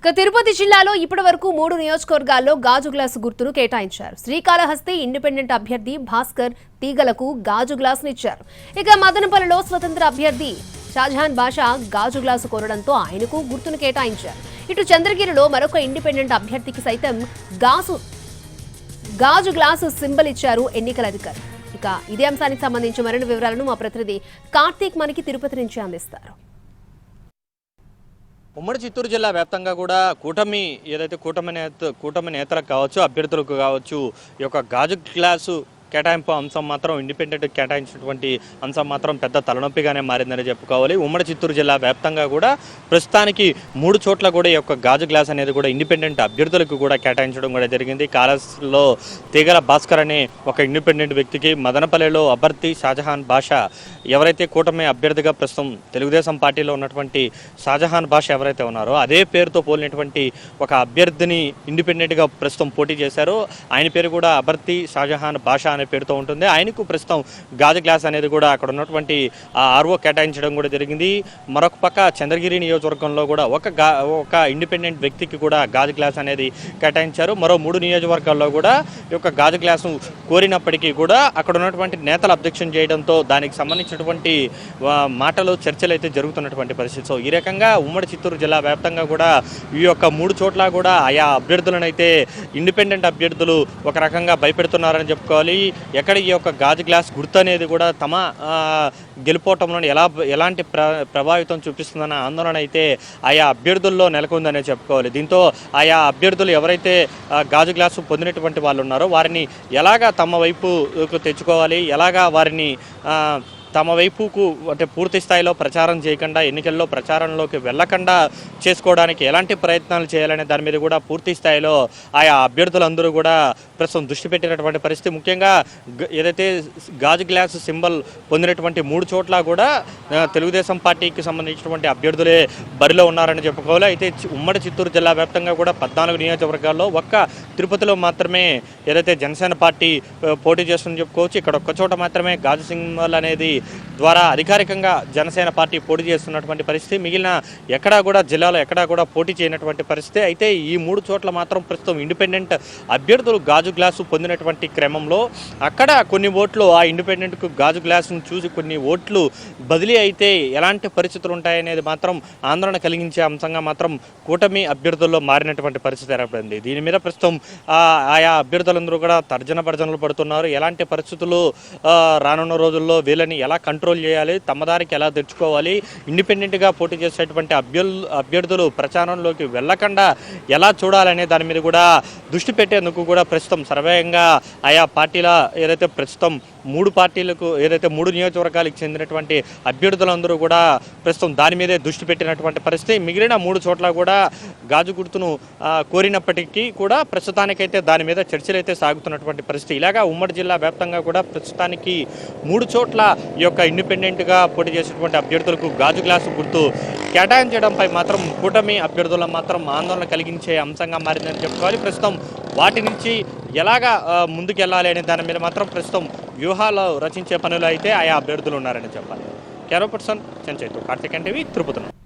ఇక తిరుపతి జిల్లాలో ఇప్పటి వరకు మూడు నియోజకవర్గాల్లో గాజు గ్లాసు గుర్తును కేటాయించారు. శ్రీకాళహస్తి ఇండిపెండెంట్ అభ్యర్థి భాస్కర్ తీగలకు గాజు గ్లాసునిచ్చారు ఇక మదనపల్లిలో స్వతంత్ర అభ్యర్థి షాజహాన్ బాషా గాజు గ్లాసు కోరడంతో ఆయనకు గుర్తును కేటాయించారు. ఇటు చంద్రగిరిలో మరొక ఇండిపెండెంట్ అభ్యర్థికి సైతం గాజు గాజు గ్లాసు సింబల్ ఇచ్చారు ఎన్నికల అధికారి. ఇక ఇదే అంశానికి సంబంధించి మరిన్ని వివరాలను మా ప్రతినిధి కార్తీక్ మనకి తిరుపతి నుంచి అందిస్తారు. ఉమ్మడి చిత్తూరు జిల్లా వ్యాప్తంగా కూడా కూటమి ఏదైతే కూటమి నేత కూటమి నేతలకు కావచ్చు అభ్యర్థులకు కావచ్చు ఈ యొక్క గాజు గ్లాసు కేటాయింపు అంశం మాత్రం ఇండిపెండెంట్ కేటాయించినటువంటి అంశం మాత్రం పెద్ద తలనొప్పిగానే మారిందని చెప్పుకోవాలి. ఉమ్మడి చిత్తూరు జిల్లా వ్యాప్తంగా కూడా ప్రస్తుతానికి మూడు చోట్ల కూడా ఈ యొక్క గాజు గ్లాస్ అనేది కూడా ఇండిపెండెంట్ అభ్యర్థులకు కూడా కేటాయించడం కూడా జరిగింది. కాలస్లో తీగల భాస్కర్ అనే ఒక ఇండిపెండెంట్ వ్యక్తికి మదనపల్లెలో అభ్యర్థి షాజహాన్ భాష ఎవరైతే కూటమి అభ్యర్థిగా ప్రస్తుతం తెలుగుదేశం పార్టీలో ఉన్నటువంటి షాజహాన్ బాషా ఎవరైతే ఉన్నారో అదే పేరుతో పోలినటువంటి ఒక అభ్యర్థిని ఇండిపెండెంట్గా ప్రస్తుతం పోటీ చేశారు. ఆయన పేరు కూడా అభర్తి షాజహాన్ బాషా అనే పేరుతో ఉంటుంది. ఆయనకు ప్రస్తుతం గాజు గ్లాస్ అనేది కూడా అక్కడ ఉన్నటువంటి ఆ ఆర్ఓ కేటాయించడం కూడా జరిగింది. మరొక పక్క చంద్రగిరి నియోజకవర్గంలో కూడా ఒక గా ఒక ఇండిపెండెంట్ వ్యక్తికి కూడా గాజు గ్లాస్ అనేది కేటాయించారు. మరో మూడు నియోజకవర్గాల్లో కూడా ఈ యొక్క గాజు గ్లాసు కోరినప్పటికీ కూడా అక్కడ ఉన్నటువంటి నేతలు అబ్జెక్షన్ చేయడంతో దానికి సంబంధించినటువంటి మాటలు చర్చలు అయితే జరుగుతున్నటువంటి పరిస్థితి. సో ఈ రకంగా ఉమ్మడి చిత్తూరు జిల్లా వ్యాప్తంగా కూడా ఈ యొక్క మూడు చోట్ల కూడా ఆయా అభ్యర్థులను అయితే ఇండిపెండెంట్ అభ్యర్థులు ఒక రకంగా భయపెడుతున్నారని చెప్పుకోవాలి. ఎక్కడ ఈ యొక్క గాజు గ్లాస్ గుర్తు అనేది కూడా తమ గెలుపోవటంలో ఎలా ఎలాంటి ప్ర ప్రభావితం చూపిస్తుందన్న ఆందోళన అయితే ఆయా అభ్యర్థుల్లో నెలకొందనే చెప్పుకోవాలి. దీంతో ఆయా అభ్యర్థులు ఎవరైతే గాజు గ్లాసు పొందినటువంటి వాళ్ళు ఉన్నారో వారిని ఎలాగా తమ వైపుకు తెచ్చుకోవాలి? ఎలాగా వారిని తమ వైపుకు అంటే పూర్తి స్థాయిలో ప్రచారం చేయకుండా ఎన్నికల్లో ప్రచారంలోకి వెళ్ళకుండా చేసుకోవడానికి ఎలాంటి ప్రయత్నాలు చేయాలనే దాని మీద కూడా పూర్తి స్థాయిలో ఆయా అభ్యర్థులందరూ కూడా ప్రస్తుతం దృష్టి పెట్టినటువంటి పరిస్థితి. ముఖ్యంగా ఏదైతే గాజు గ్లాస్ సింబల్ పొందినటువంటి మూడు చోట్ల కూడా తెలుగుదేశం పార్టీకి సంబంధించినటువంటి అభ్యర్థులే బరిలో ఉన్నారని చెప్పుకోవాలి. అయితే ఉమ్మడి చిత్తూరు జిల్లా వ్యాప్తంగా కూడా పద్నాలుగు నియోజకవర్గాల్లో ఒక్క తిరుపతిలో మాత్రమే ఏదైతే జనసేన పార్టీ పోటీ చేస్తుందని చెప్పుకోవచ్చు. ఇక్కడ ఒక్క చోట మాత్రమే గాజు సింబల్ అనేది ద్వారా అధికారికంగా జనసేన పార్టీ పోటీ చేస్తున్నటువంటి పరిస్థితి మిగిలిన ఎక్కడా కూడా జిల్లాలో ఎక్కడా కూడా పోటీ చేయనటువంటి పరిస్థితి. అయితే ఈ మూడు చోట్ల మాత్రం ప్రస్తుతం ఇండిపెండెంట్ అభ్యర్థులు గాజు గ్లాసు పొందినటువంటి క్రమంలో అక్కడ కొన్ని ఓట్లు ఆ ఇండిపెండెంట్కు గాజు గ్లాసును చూసి కొన్ని ఓట్లు బదిలీ అయితే ఎలాంటి పరిస్థితులు ఉంటాయనేది మాత్రం ఆందోళన కలిగించే అంశంగా మాత్రం కూటమి అభ్యర్థుల్లో మారినటువంటి పరిస్థితి ఏర్పడింది. దీని మీద ప్రస్తుతం ఆ, ఆయా అభ్యర్థులందరూ కూడా తర్జన భర్జనలు పడుతున్నారు. ఎలాంటి పరిస్థితులు రానున్న రోజుల్లో వీళ్ళని ఎలా కంట్రోల్ చేయాలి తమదారికి ఎలా తెచ్చుకోవాలి ఇండిపెండెంట్గా పోటీ చేసేటువంటి అభ్యర్థులు అభ్యర్థులు ప్రచారంలోకి వెళ్ళకుండా ఎలా చూడాలనే దాని మీద కూడా దృష్టి పెట్టేందుకు కూడా ప్రస్తుతం సర్వేయంగా ఆయా పార్టీల ఏదైతే ప్రస్తుతం మూడు పార్టీలకు ఏదైతే మూడు నియోజకవర్గాలకు చెందినటువంటి అభ్యర్థులందరూ కూడా ప్రస్తుతం దాని మీదే దృష్టి పెట్టినటువంటి పరిస్థితి. మిగిలిన మూడు చోట్ల కూడా గాజు గుర్తును కోరినప్పటికీ కూడా ప్రస్తుతానికైతే దాని మీద చర్చలు అయితే సాగుతున్నటువంటి పరిస్థితి. ఇలాగా ఉమ్మడి జిల్లా వ్యాప్తంగా కూడా ప్రస్తుతానికి మూడు చోట్ల ఈ యొక్క ఇండిపెండెంట్గా పోటీ చేసినటువంటి అభ్యర్థులకు గాజు గ్లాసు గుర్తు కేటాయించడంపై మాత్రం కూటమి అభ్యర్థుల మాత్రం ఆందోళన కలిగించే అంశంగా మారిందని చెప్పుకోవాలి. ప్రస్తుతం వాటి నుంచి ఎలాగా ముందుకెళ్ళాలి అనే దాని మీద మాత్రం ప్రస్తుతం వ్యూహాలు రచించే పనులు అయితే ఆయా అభ్యర్థులు ఉన్నారని చెప్పాలి. కెరో పర్సన్ చెంచేతు కార్తిక్ టీవీ తిరుపతి